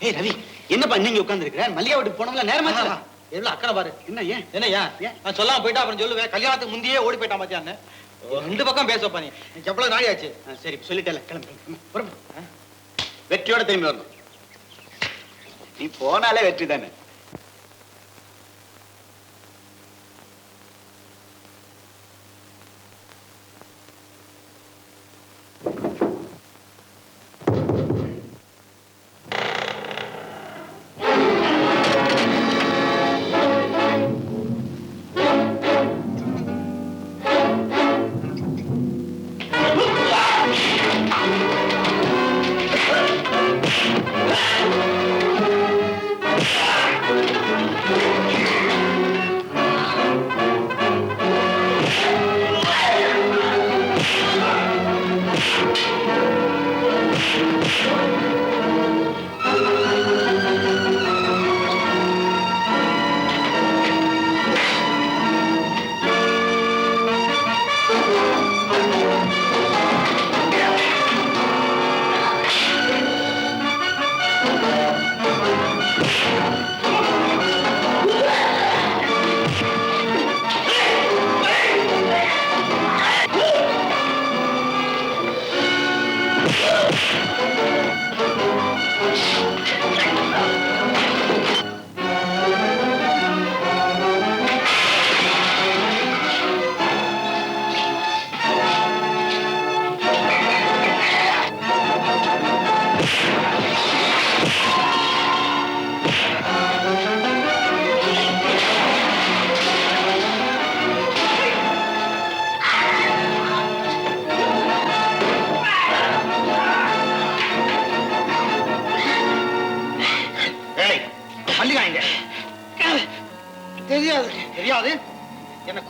ஏய் ரவி என்னப்பா நீங்க உட்கார்ந்து இருக்கிற மல்லிகா வீட்டுக்கு போனோம்ல நேரமா எவ்வளவு அக்கறை பாரு. என்ன ஏன்? என்னய்யா ஏன்? நான் சொல்லாம போயிட்டா அப்புறம் சொல்லுவேன். கல்யாணத்துக்கு முந்தையே ஓடி போயிட்டான் மத்தியான்னு ரெண்டு பக்கம் பேசப்பா நீ. எவ்வளவு நாளி ஆச்சு சரி இப்ப சொல்லிட்டேல கிளம்பு. வெற்றியோட திரும்பி வரணும். நீ போனாலே வெற்றி தானே.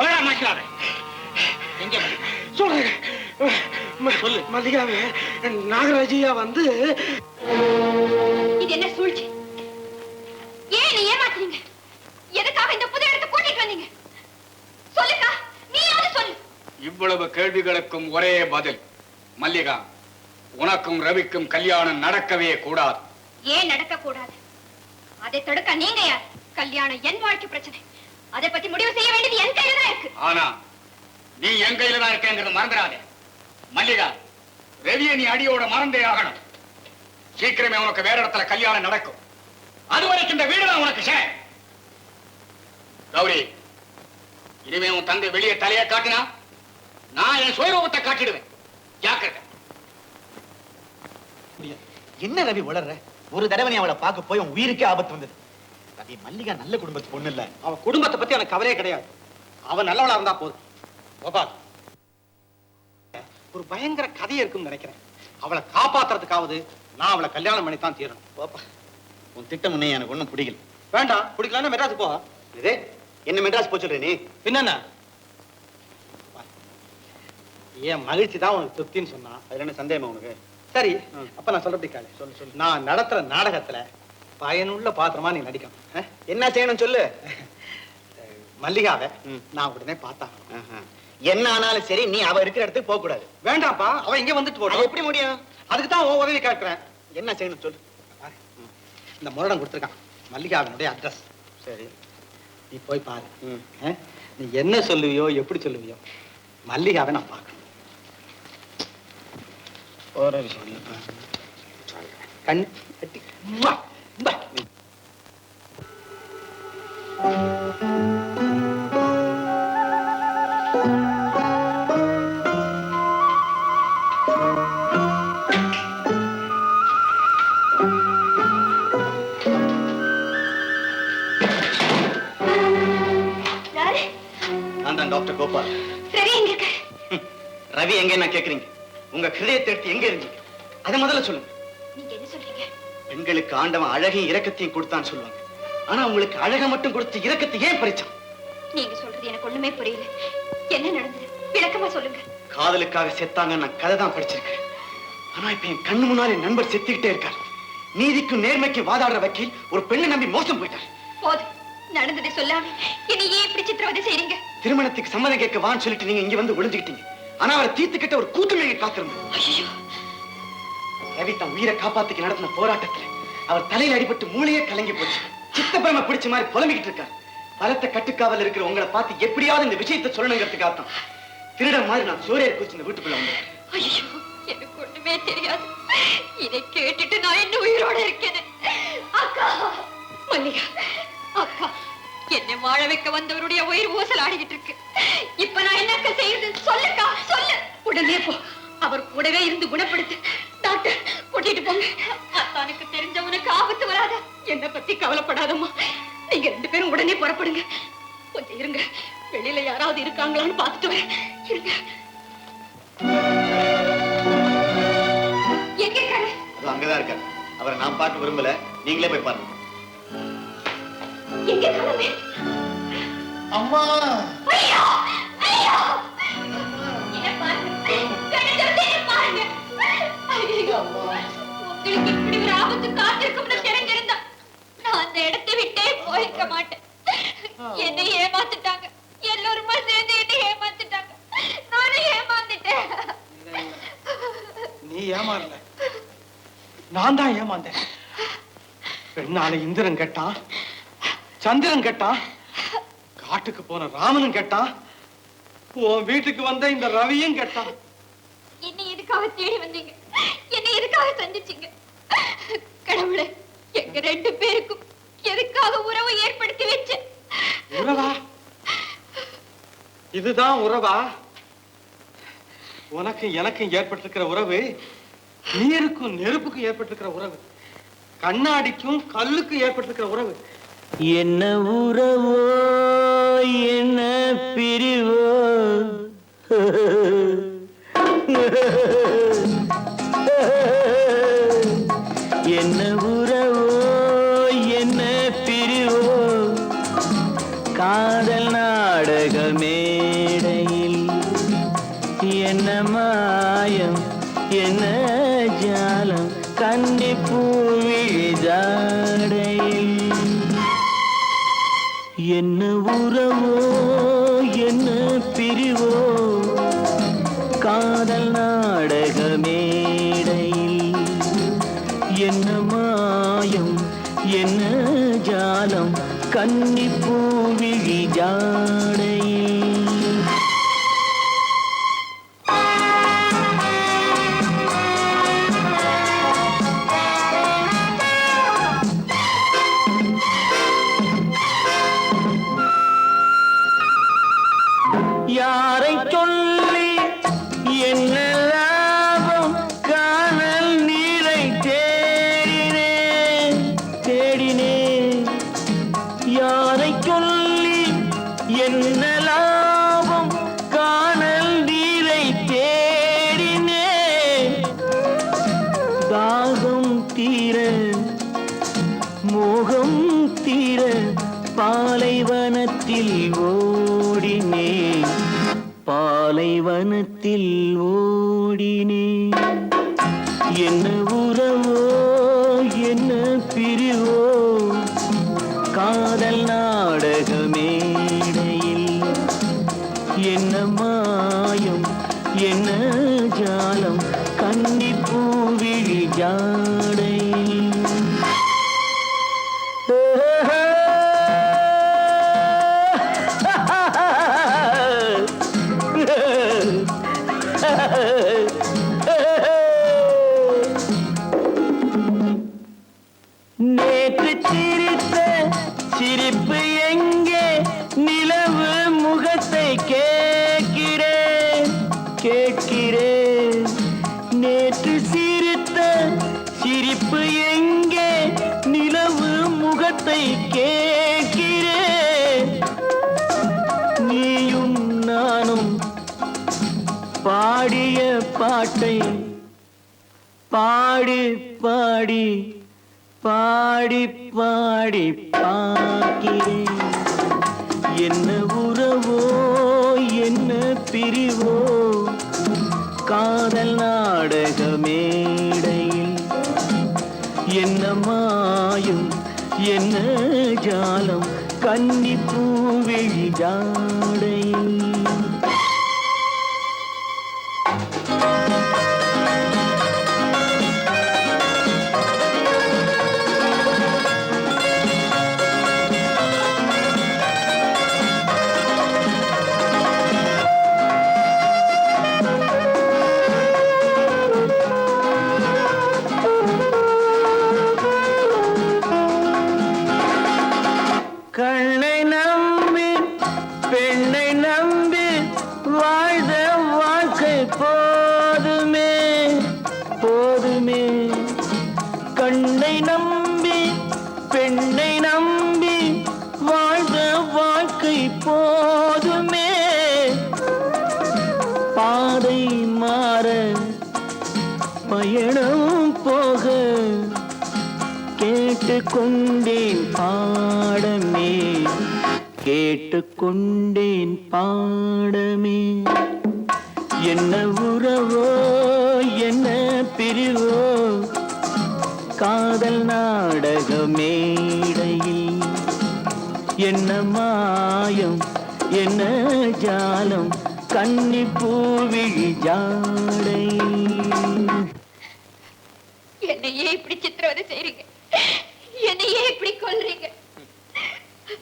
கொலையா மாக்கிறாரு எங்க? சொல்றேன். சொல்லு. மல்லிகாவே நாகராஜியா வந்து இது என்ன சூழ்ச்சி? ஏன் நீ ஏமாத்துறீங்க? எதுக்காக இந்த புது இடத்தை கூட்டிட்டு வந்தீங்க? சொல்லுக்கா நீயாவது சொல்லு. இவ்வளவு கேள்விகளுக்கும் ஒரே பதில். மல்லிகா உனக்கும் ரவிக்கும் கல்யாணம் நடக்கவே கூடாது. ஏன் நடக்க கூடாது அதை தடுக்க நீங்க யார்? கல்யாணம் என் வாழ்க்கை பிரச்சனை. அதை பத்தி முடிவு செய்ய வேண்டியது என் கையில தான் இருக்கு. ஆனா நீ என் கையில தான் இருக்கேங்கிறது மறந்துடாதே. மல்லிகா ரவியை நீ அடியோட மறந்தே ஆகணும். சீக்கிரமே உனக்கு வேற இடத்துல கல்யாணம் நடக்கும். அது வரைக்கும் இந்த வீடு தான் உனக்கு ஷே கௌரி இனிமே உன் தந்தை வெளியே தலையை காட்டினா நான் என் சுயரூபத்தை காட்டிடுவேன். ஜாக்கிரதை. என்ன ரவி வளர்ற ஒரு தடவை நீ அவளை பார்க்க போய் உன் உயிருக்கே ஆபத்து வந்தது. ரவி மல்லிகா நல்ல குடும்பத்து பொண்ணு இல்ல. அவ குடும்பத்தை பத்தி எனக்கு கவலையே கிடையாது. அவ நல்லவளா இருந்தா போதும். கோபால். ஒரு பயங்கர கதை இருக்குன்னு நினைக்கிறேன். அவளை காப்பாத்துறதுக்காவது நான் அவளை கல்யாணம் பண்ணி தான் தீரணும். போப்பா உன் திட்டம் உன்னை எனக்கு ஒண்ணும் பிடிக்கல. வேண்டாம் பிடிக்கலன்னா மெட்ராஸ் போ. இது என்ன மெட்ராஸ் போச்சு நீ? பின்னென்ன? என் மகிழ்ச்சி தான் உனக்கு திருப்தின்னு சொன்னா? அதுல என்ன சந்தேகமா உனக்கு? சரி. அப்ப நான் சொல்றது கேளு. சொல்லு சொல்லு. நான் நடத்துற நாடகத்துல பயனுள்ள பாத்திரமா நீ நடிக்கணும்? என்ன செய்யணும் சொல்லு? மல்லிகாவை. நான் உடனே பார்த்தா ஆஹா. என்ன ஆனாலும் சரி நீ அவ இருக்கிற இடத்துக்கு போக கூடாது வேண்டாப்பா அவ இங்க வந்துட்டு போடும் எப்படி முடியும்? அதுக்கு தான் உன் உதவி கேட்கிறேன். என்ன செய்யணும் சொல்லு. இந்த முரடம் கொடுத்துருக்கான். மல்லிகாவினுடைய அட்ரஸ் சரி. நீ போய் பாரு? நீ என்ன சொல்லுவியோ எப்படி சொல்லுவியோ மல்லிகாவை நான் பார்க்கணும். போற விஷயம் கண் கட்டி. நான் டாக்டர் கோபால். சரி எங்க ம். ரவி எங்க என்ன கேக்குறீங்க உங்க ஹிருதயத்தை எடுத்து எங்க இருந்தீங்க அதை முதல்ல சொல்லுங்க. நீங்க என்ன சொல்றீங்க? பெண்களுக்கு ஆண்டவன் அழகையும் இரக்கத்தையும் கொடுத்தான்னு சொல்லுவாங்க. ஆனா உங்களுக்கு அழகை மட்டும் கொடுத்து இரக்கத்தை ஏன் பறிச்சான்? நீங்க சொல்றது எனக்கு ஒண்ணுமே புரியல. என்ன நடந்தது? விளக்கமா சொல்லுங்க. காதலுக்காக செத்தாங்க நான் கதை தான் படிச்சிருக்கேன் ஆனா இப்ப என் கண்ணு முன்னாடி என் நண்பர் செத்துக்கிட்டே இருக்கார். நீதிக்கும் நேர்மைக்கு வாதாடுற வக்கீல் ஒரு பெண்ணை நம்பி மோசம் போயிட்டார். போதும் நடந்ததை சொல்லாம என்னை ஏன் இப்படி சித்திரவதை செய்றீங்க? திருமணத்துக்கு சம்மதம் கேட்க வான்னு சொல்லிட்டு நீங்க இங்க வந்து ஒளிஞ்சுக்கிட்டீங்க. ஆனா அவரை தீர்த்துக்கிட்ட ஒரு கூத்துமையை காத்திருந்தேன் ஐயோ ரவி தன் உயிரை காப்பாத்திக்க நடத்தின போராட்டத்துல அவர் தலையில அடிபட்டு மூளையே கலங்கி போச்சு. சித்தப்பிரம பிடிச்ச மாதிரி புலம்பிக்கிட்டு இருக்கார். பலத்த கட்டுக்காவல் இருக்கிற உங்களை பார்த்து எப்படியாவது இந்த விஷயத்தை சொல்லணுங்கிறதுக்காக தான். திருடன் மாதிரி நான் சூரியர் குச்சி இந்த வீட்டுக்குள்ள வந்தேன். ஐயோ எனக்கு ஒண்ணுமே தெரியாது. இதை கேட்டுட்டு நான் என்ன உயிரோட இருக்கேன்? அக்கா மல்லிகா அக்கா என்னை வாழ வைக்க வந்தவருடைய உயிர் ஊசல் ஆடிக்கிட்டு இருக்கு. இப்ப நான் என்னக்கா செய்யறது? சொல்லுக்கா சொல்லு. உடனே போ. அவர் கூடவே இருந்து குணப்படுத்து. டாக்டர் கூட்டிட்டு போங்க. அத்தானுக்கு தெரிஞ்சவனுக்கு ஆபத்து வராத. என்ன பத்தி கவலைப்படாதம்மா. நீங்க ரெண்டு பேரும் உடனே புறப்படுங்க. கொஞ்சம் இருங்க. வெளியில யாராவது இருக்காங்களான்னு பார்த்துட்டு வரேன். இருங்க. எங்க இருக்காரு? அது அங்கதான் இருக்காரு. அவரை நான் பார்க்க விரும்பல. நீங்களே போய் பாருங்க. எங்க இருக்காரு? அம்மா! ஐயோ! ஐயோ! ஆபத்து காத்திருக்கும்னு தெரிஞ்சிருந்தா நான் அந்த இடத்தை விட்டே போயிருக்க மாட்டேன். என்னை ஏமாத்திட்டாங்க. எல்லோருமா சேர்ந்து என்னை ஏமாத்திட்டாங்க. நானும் ஏமாந்துட்டேன். நீ ஏமாறல. நான் தான் ஏமாந்தேன். பெண்ணால இந்திரன் கேட்டான் சந்திரன் கேட்டான் காட்டுக்கு போன ராமனும் கேட்டான் உன் வீட்டுக்கு வந்த இந்த ரவியும் கேட்டான் என்னை எதுக்காக தேடி வந்தீங்க? என்னை எதுக்காக சந்திச்சீங்க? கடவுளே எங்க ரெண்டு பேருக்கும் எதுக்காக உறவு ஏற்படுத்தி வச்ச? உறவா? இதுதான் உறவா? உனக்கும் எனக்கும் ஏற்பட்டிருக்கிற உறவு நீருக்கும் நெருப்புக்கும் ஏற்பட்டிருக்கிற உறவு கண்ணாடிக்கும் கல்லுக்கும் ஏற்பட்டிருக்கிற உறவு. என்ன உறவோ என்ன பிரிவோ? என்ன கன்னி என்ன லாபம் காணல் நீரை தேடினே. தாகம் தீர மோகம் தீர பாலைவனத்தில் ஓடினே. பாலைவனத்தில் ஓடினே. என்ன உறவோ என்ன பிரிவோ காதல் நான் நேற்று சிரித்த சிரிப்பு எங்கே? நிலவு முகத்தை கேட்கிறேன் கேட்கிறேன் நேற்று சிரித்த சிரிப்பு எங்கே? நிலவு முகத்தை கே பாட்டை பாடி பாடி பாடி பாடி பார்க்கிறேன். என்ன உறவோ என்ன பிரிவோ காதல் நாடக மேடையில் என்ன மாயும் என்ன ஜாலம் கன்னி பூவிழி கண்ணை நம்பி பெண்ணை நம்பி வாழ்ந்த வாழ்க்கை போதுமே போதுமே. கண்ணை நம்பி பெண்ணை நம்பி வாழ்ந்த வாழ்க்கை போதுமே. பாதை மாற பயணம் போக கேட்டுக்கொண்டேன் பாடம். கேட்டுக்கொண்டேன் பாடமே. என்ன உறவோ என்ன பிரிவோ காதல் நாடக மேடையில். என்ன மாயம் என்ன ஜாலம் கன்னி பூவிழி ஜாடை. என்னையே இப்படி சித்திரவதை செய்றீங்க? என்னையே இப்படி கொல்றீங்க?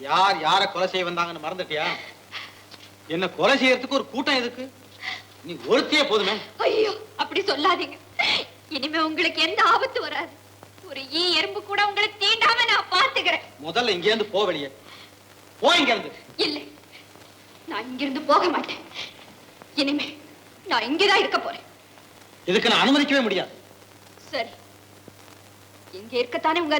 யார் யார கொலை செய்ய வந்தாங்கன்னு மறந்துட்டியா? என்ன கொலை செய்யறதுக்கு ஒரு கூட்டம் எதுக்கு? நீ ஒருத்தியே போதுமே. ஐயோ அப்படி சொல்லாதீங்க. இனிமே உங்களுக்கு எந்த ஆபத்து வராது. ஒரு ஈ எறும்பு கூட உங்களை தீண்டாம நான் பாத்துக்கிறேன் முதல்ல இங்க இருந்து போ வெளியே. போ இங்க இருந்து இல்லை நான் இங்கிருந்து போக மாட்டேன். இனிமே நான் இங்கதான் இருக்க போறேன். இதுக்கு நான் அனுமதிக்கவே முடியாது. சரி இங்க இருக்கத்தானே உங்க